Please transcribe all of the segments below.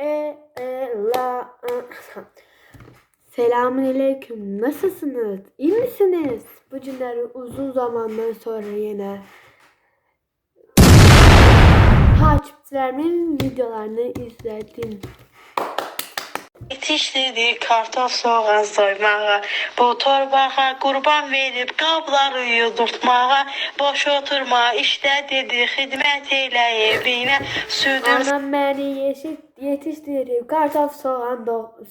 e e la. Selamünaleyküm. Nasılsınız? İyi misiniz? Bu günleri uzun zamandan sonra yine takipçilerimin videolarını izledim. Yetişdirdik kartof soğan soymağa. Bu torbağa kurban verip qabları yudurtmağa. Boş oturma işte dedi hizmet eyle evine Südün Anam beni yetiştirip kartof soğan do-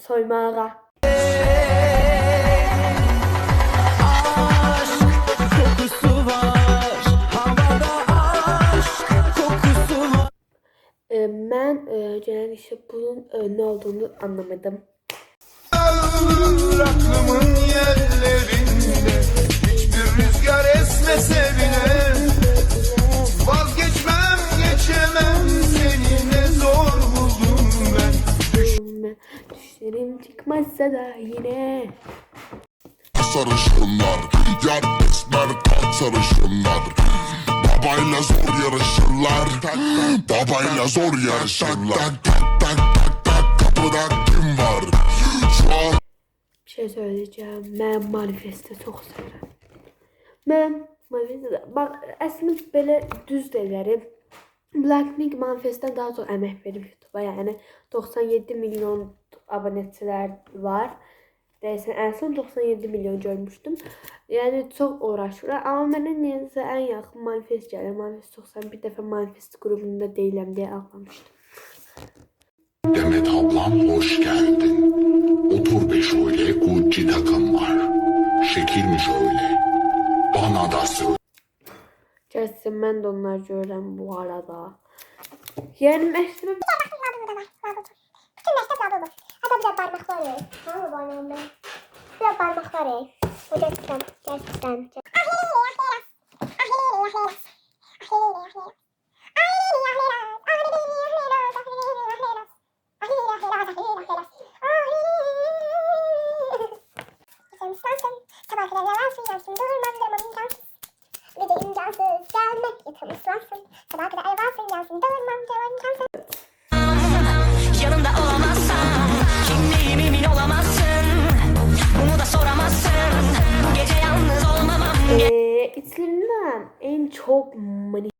ben e, genellikle bunun ne olduğunu anlamadım. Aklımın yerlerinde Hiçbir rüzgar esmese bile. Vazgeçmem geçemem seni ne zor buldum ben. Düşlerim çıkmazsa da yine. Sarışınlar esmer tat sarışınlar Babayla zor yarışırlar Babayla zor yarışırlar Tak tak tak tak kapıda kim var Şu an bir şey söyleyeceğim. Ben manifeste çok severim. Ben manifeste bak aslında böyle düz derim. Blackpink manifestten daha çok emek verip YouTube'a yani 97 milyon abonəçilər var. Deyəsən en son 97 milyon görmüştüm. Yani çok uğraşırlar ama mənə niyəsə en yakın manifest gəlir. Manifest çok sevirəm. Bir dəfə manifest grubunda deyiləm diye ağlamıştım. Demet ablam hoş geldin Otur be şöyle Gucci takım var Şekil mi şöyle Bana da söyle Gerçekten ben de onlar görürəm bu arada. Yani məktəbə Bütün meslek adı bu. Hatta bir de parmaklar ye. Tamam mı parmağım ben? Bir de parmaklar ye. Bu gerçekten. Durmam durmam imkansız. Gelmek yatım ıslansın. Sabah kadar ayvansın yansın durmam durmam imkansız. Ee, içlerinden en çok mani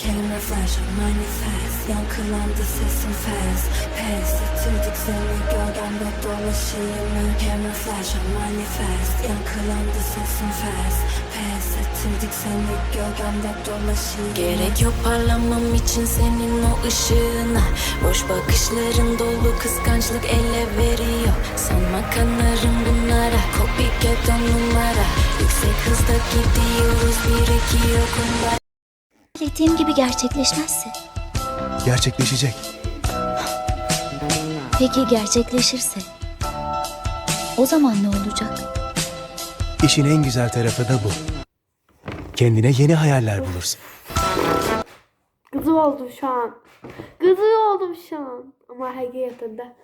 Camera flash on manifest Yankılandı sesim fast. Pes ettirdik seni gölgemde dolaşayım Camera flash on manifest Yankılandı sesim fast. Pes ettirdik seni gölgemde dolaşayım Gerek yok parlamam için senin o ışığına. Boş bakışların dolu kıskançlık ele veriyor. Sanma kanarım bunlara Copycat on numara Yüksek hızda gidiyoruz bir iki yokunda Dilediğim gibi gerçekleşmezse? Gerçekleşecek Peki gerçekleşirse? O zaman ne olacak? İşin en güzel tarafı da bu Kendine yeni hayaller bulursun Kızı oldum şu an. Kızı oldum şu an. Ama hakikaten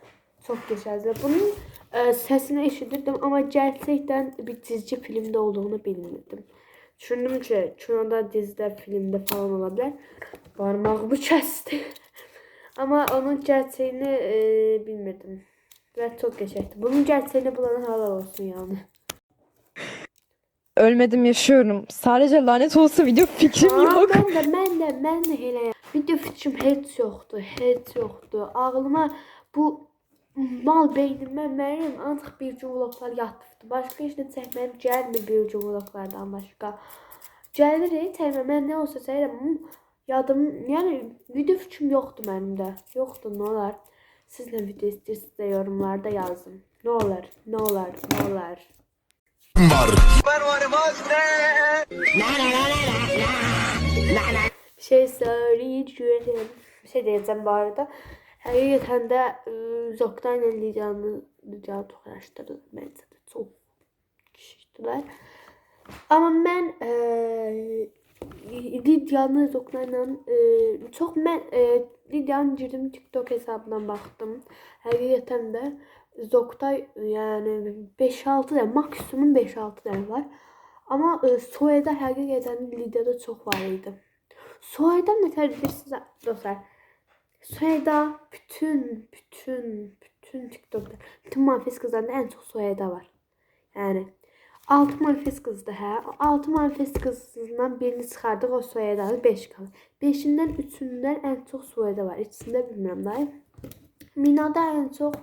çok geçerli. Bunun e, sesini eşittirdim ama gerçekten bir dizi filmde olduğunu bilmirdim. Düşündüm ki şurada dizide filmde falan olabilir. Parmağımı kesti. ama onun gerçeğini e, bilmirdim. Ve çok geçerli. Bunun gerçeğini bulan halal olsun yani. Ölmedim yaşıyorum. Sadece lanet olsa video fikrim Aa, yok. Mən də, mən də, mən də elə. Video fikrim heç yoxdur, heç yoxdur. Ağlıma bu mal beynimə mənim ancaq bir gün vloglar yatıbdı. Başqa heç nə çəkməyim gəlmir bir gün vloglardan başqa. Gəlir, çəkmə. Mən nə olsa çəkirəm. Yadım, yəni video fikrim yoxdur mənim də. Yoxdur, nə olar? Siz nə video istəyirsiniz də yorumlarda yazın. Nə olar? Nə olar? Nə olar? var Bir şey söyleyeceğim. Bir şey diyeceğim bu arada. E, Zoktan ile Lidya'nı Lidya çok araştırdım. Bence de çok kişiydiler. Ama ben e, Lidya'nı Zoktan'la e, çok ben e, Lidya'nın girdim TikTok hesabından baktım. Hakikaten de Zoktay yani 5-6 tane maksimum 5-6 tane var. Ama e, Soya'da hakikaten Lidya'da çok var idi. Soya'da ne bilirsiniz dostlar? Soyada bütün bütün bütün TikTok'ta bütün manifest kızlarında en çok Soyada var. Yani 6 manifest qızdı hə. 6 manifest qızından birini çıxardıq, o Soyadadır, 5 qalır. 5-dən 3-ündən ən Soyada var. İçində bilmirəm dayı. Minada ən çox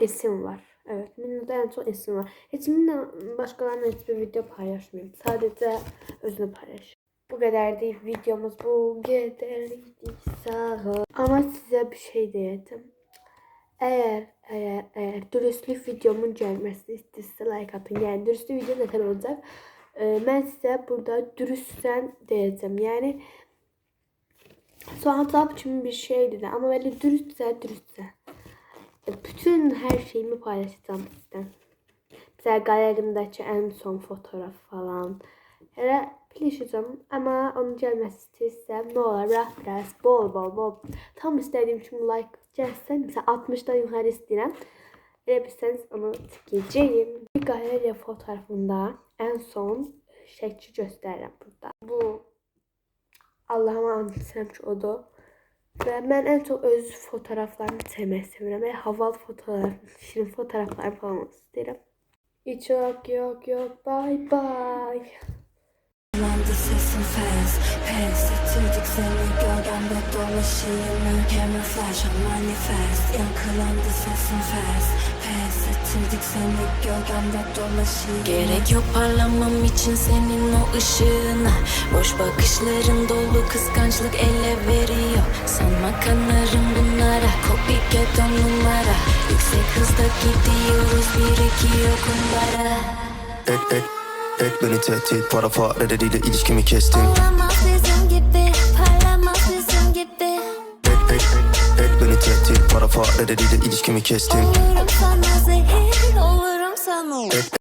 Esin var. Evet, Minada ən çox Esin var. Heç Mina başqalarına heç bir video paylaşmıyorum. Sadəcə özünü paylaşır. Bu kadar değil videomuz bu kadarıydı sağ ol. Ama size bir şey diyeceğim. Eğer eğer eğer dürüstlük videomun gelmesini isterse like atın. Yani dürüstlük video neden olacak? Ee, ben size burada dürüstsen diyeceğim. Yani soğan tap için bir şeydi de ama böyle dürüstse dürüstse. E, Bütün her şeyimi paylaşacağım sizden. Mesela galerimdeki en son fotoğraf falan. Hele paylaşacağım ama onun ne olur biraz biraz bol bol bol tam istediğim için like gelsin. Mesela 60'dan yukarı istedim. Elə onu tikəcəyim. Bir qaleriya fotoğrafında en son şəkli göstərirəm burada. Bu Allah'ıma and içirəm ki odur. Və mən ən çox öz fotoğraflarımı çəkmək istəyirəm. Belə havalı fotoğraf, şirin fotoğraflar falan istəyirəm. Hiç yok yok yok bye bye. Kullandı sesin Pes. Ettirdik seni gölgemde dolaşayım. Ben Camera flash on manifest. Yankılandı sesin fast Pes. Ettirdik seni gölgemde dolaşayım. Gerek yok parlamam için senin o ışığına Boş bakışların dolu kıskançlık ele veriyor. Sanma kanarım bunlara Copycat on numara. Yüksek hızda gidiyoruz bir iki yok kumbara Ek beni tehdit para fareleriyle ilişkimi kestin Olamaz bizim gibi parlamaz bizim gibi. Ek, ek, ek, ek beni tehdit para fareleriyle ilişkimi kestin Olurum sana zehir olurum sana. Ek,